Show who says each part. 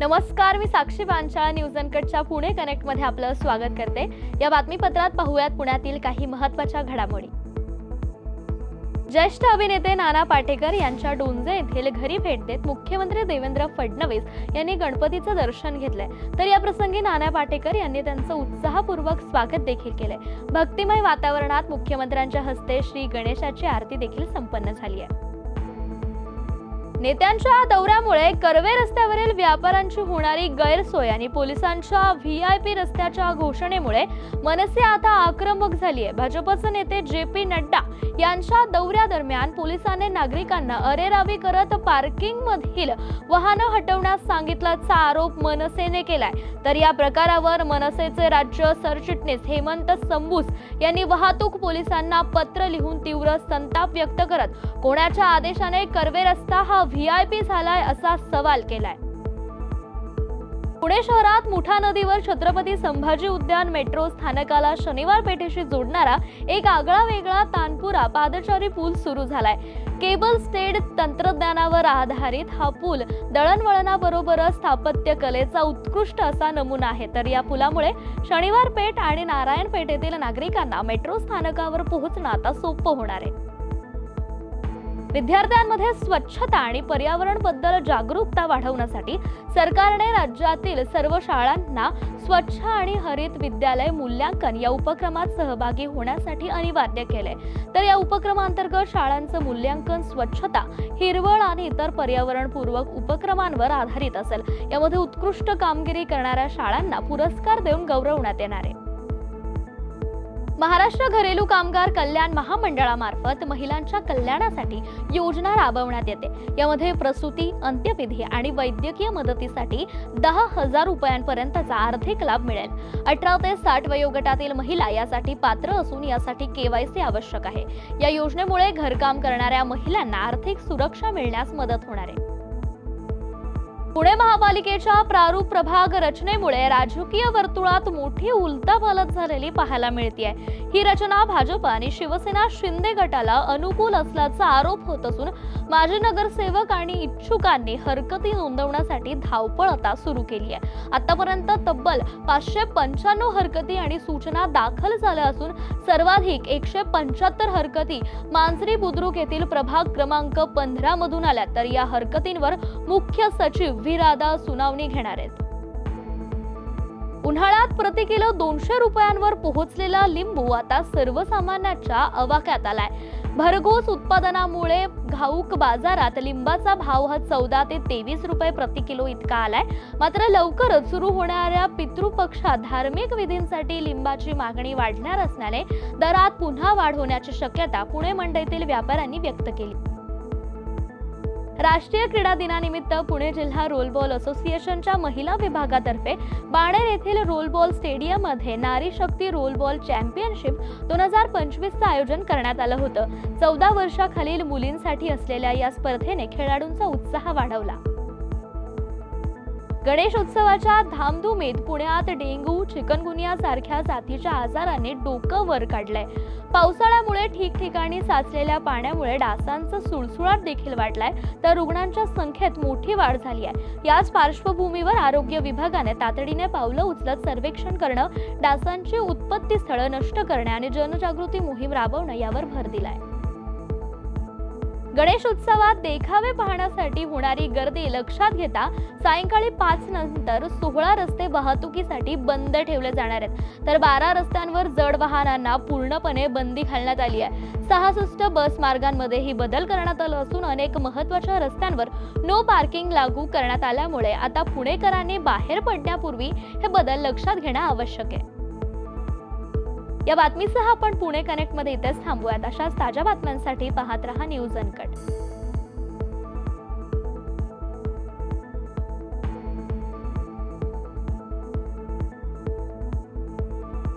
Speaker 1: नमस्कार मी साक्षी बांचाळ न्यूज अनकटच्या पुणे कनेक्टमध्ये आपलं स्वागत करते. या बातमीपत्रात पाहूयात पुण्यातील काही महत्त्वाच्या घडामोडी. ज्येष्ठ अभिनेते नाना पाटेकर यांच्या डोंजे येथील घरी भेट देत मुख्यमंत्री देवेंद्र फडणवीस यांनी गणपतीचं दर्शन घेतलंय. तर या प्रसंगी नाना पाटेकर यांनी त्यांचं उत्साहपूर्वक स्वागत देखील केलंय. भक्तिमय वातावरणात मुख्यमंत्र्यांच्या हस्ते श्री गणेशाची आरती देखील संपन्न झाली आहे. नेत्यांच्या दौऱ्यामुळे कर्वे रस्त्यावरील व्यापाऱ्यांची होणारी गैरसोय आणि पोलिसांच्या व्ही आय पी रस्त्याच्या घोषणेमुळे मनसे आता आक्रमक झाली आहे भाजपचे नेते जे पी नड्डा यांच्या दौऱ्यादरम्यान पोलिसांनी नागरिकांना अरेरावी करत पार्किंग मधील वाहनं हटवण्यास सांगितल्याचा आरोप मनसेने केलाय. तर या प्रकारावर मनसेचे राज्य सरचिटणीस हेमंत संबूस यांनी वाहतूक पोलिसांना पत्र लिहून तीव्र संताप व्यक्त करत कोणाच्या आदेशाने कर्वे रस्ता हा व्ही आय पी झालाय असा सवाल केलाय. पुणे शहरात मुठा नदीवर छत्रपती संभाजी उद्यान मेट्रो स्थानकाला शनिवार पेठेशी जोडणारा एक आगळा वेगळा तानपुरा पादचारी पूल सुरू झालाय. केबल स्टेड तंत्रज्ञानावर आधारित हा पूल दळणवळणाबरोबरच स्थापत्य कलेचा उत्कृष्ट असा नमुना आहे. तर या पुलामुळे शनिवार पेठ आणि नारायण पेठेतील नागरिकांना मेट्रो स्थानकावर पोहोचणं आता सोपं होणार आहे. विद्यार्थ्यांमध्ये स्वच्छता आणि पर्यावरणबद्दल जागरूकता वाढवण्यासाठी सरकारने राज्यातील सर्व शाळांना स्वच्छ आणि हरित विद्यालय मूल्यांकन या उपक्रमात सहभागी होण्यासाठी अनिवार्य केले तर या उपक्रमांतर्गत शाळांचं मूल्यांकन स्वच्छता हिरवळ आणि इतर पर्यावरणपूर्वक उपक्रमांवर आधारित असेल. यामध्ये उत्कृष्ट कामगिरी करणाऱ्या शाळांना पुरस्कार देऊन गौरवण्यात येणार आहे. महाराष्ट्र घरेलू कामगार कल्याण महामंडळामार्फत महिलांच्या कल्याणासाठी योजना राबवण्यात येते. यामध्ये प्रसूती अंत्यविधी आणि वैद्यकीय मदतीसाठी दहा हजार रुपयांपर्यंतचा आर्थिक लाभ मिळेल. अठरा ते साठ वयोगटातील महिला यासाठी पात्र असून यासाठी केवायसी आवश्यक आहे. या योजनेमुळे घरकाम करणाऱ्या महिलांना आर्थिक सुरक्षा मिळण्यास मदत होणार आहे. पुणे महापालिकेच्या प्रारूप प्रभाग रचनेमुळे राजकीय वर्तुळात मोठी उलतापालत झालेली पाहायला मिळते ही रचना भाजप आणि शिवसेना शिंदे गटाला अनुकूल असल्याचा आरोप होत असून माजी नगरसेवक आणि इच्छुकांनी हरकती नोंदवण्यासाठी धावपळ आता सुरू केली आहे. आतापर्यंत तब्बल पाचशे पंच्याण्णव हरकती आणि सूचना दाखल झाल्या असून सर्वाधिक एकशे पंच्याहत्तर हरकती मांजरी बुद्रुक येथील प्रभाग क्रमांक पंधरा मधून आल्या. तर या हरकतींवर मुख्य सचिव व्ही सुनावणी घेणार आहेत. उन्हाळ्यात प्रति किलो दोनशे रुपयांवर पोहोचलेला लिंबू आता सर्वसामान्याच्या अवाक्यात आलाय. भरघोस उत्पादनामुळे घाऊक बाजारात लिंबाचा भाव हा चौदा ते तेवीस रुपये प्रति किलो इतका आलाय. मात्र लवकरच सुरू होणाऱ्या पितृपक्षात धार्मिक विधींसाठी लिंबाची मागणी वाढणार असल्याने दरात पुन्हा वाढ होण्याची शक्यता पुणे मंडईतील व्यापाऱ्यांनी व्यक्त केली. राष्ट्रीय क्रीडा दिनानिमित्त पुणे जिल्हा रोलबॉल असोसिएशनच्या महिला विभागातर्फे बाणेर येथील रोलबॉल स्टेडियममध्ये नारी शक्ती रोलबॉल चॅम्पियनशिप दोन हजार पंचवीसचं आयोजन करण्यात आलं होतं. चौदा वर्षाखालील मुलींसाठी असलेल्या या स्पर्धेने खेळाडूंचा उत्साह वाढवला. गणेश उत्सवाच्या धामधुमीत पुण्यात डेंग्यू चिकनगुनिया सारख्या साथीच्या आजाराने डोकं वर काढलंय. पावसाळ्यामुळे ठिकठिकाणी साचलेल्या पाण्यामुळे डासांचा सुळसुळाट देखील वाढलाय तर रुग्णांच्या संख्येत मोठी वाढ झाली आहे याच पार्श्वभूमीवर आरोग्य विभागाने तातडीने पावलं उचलत सर्वेक्षण करणं डासांची उत्पत्ती स्थळं नष्ट करणे आणि जनजागृती मोहीम राबवणं यावर भर दिलाय. गणेश उत्सवात देखावे पाहण्यासाठी होणारी गर्दी लक्षात घेता सायंकाळी पाच नंतर सोहळा रस्ते वाहतुकीसाठी बंद ठेवले जाणार आहेत. तर बारा रस्त्यांवर जड वाहनांना पूर्णपणे बंदी घालण्यात आली आहे. सहासष्ट बस मार्गांमध्ये ही बदल करण्यात आला असून अनेक महत्त्वाच्या रस्त्यांवर नो पार्किंग लागू करण्यात आल्यामुळे आता पुणेकरांनी बाहेर पडण्यापूर्वी हे बदल लक्षात घेणं आवश्यक आहे. या बातमीसह आपण पुणे कनेक्टमध्ये इथेच थांबूयात. अशाच ताज्या बातम्यांसाठी पाहत रहा न्यूज अनकट.